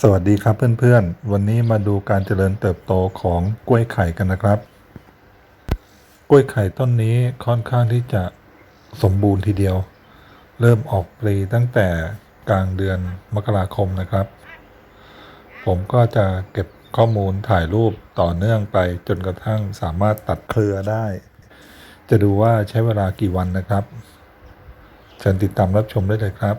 สวัสดีครับเพื่อนๆ วันนี้มาดูการเจริญเติบโตของกล้วยไข่กันนะครับ กล้วยไข่ต้นนี้ค่อนข้างที่จะสมบูรณ์ทีเดียว เริ่มออกปลีตั้งแต่กลางเดือนมกราคมนะครับ ผมก็จะเก็บข้อมูลถ่ายรูปต่อเนื่องไปจนกระทั่งสามารถตัดเครือได้ จะดูว่าใช้เวลากี่วันนะครับ เชิญติดตามรับชมได้เลยครับ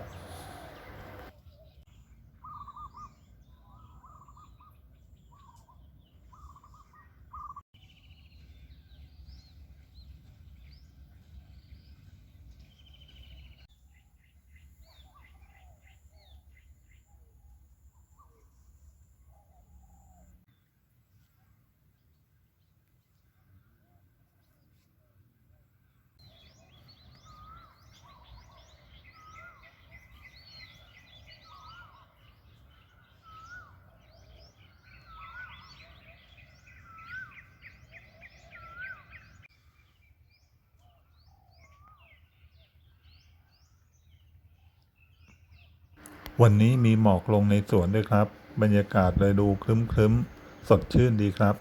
วันนี้มีหมอกลงในสวนด้วยครับ บรรยากาศเลยดูครึ้มๆ สดชื่นดีครับ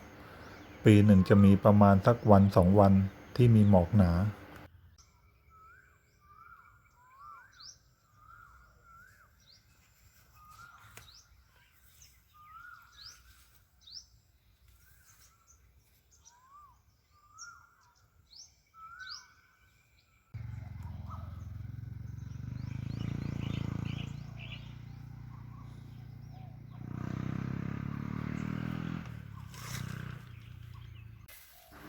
ปีหนึ่งจะมีประมาณสักวันสองวันที่มีหมอกหนา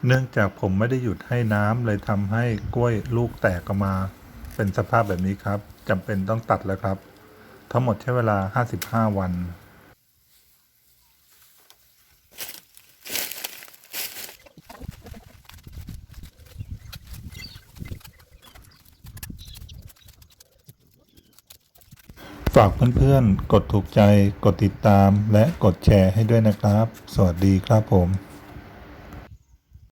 เนื่องจากผมไม่ได้หยุดให้น้ำเลยทำให้กล้วยลูกแตกออกมา เป็นสภาพแบบนี้ครับจำเป็นต้องตัดแล้วครับ ทั้งหมดใช้เวลา 55 วันฝากเพื่อนๆ กดถูกใจ กดติดตาม และกดแชร์ให้ด้วยนะครับ สวัสดีครับผม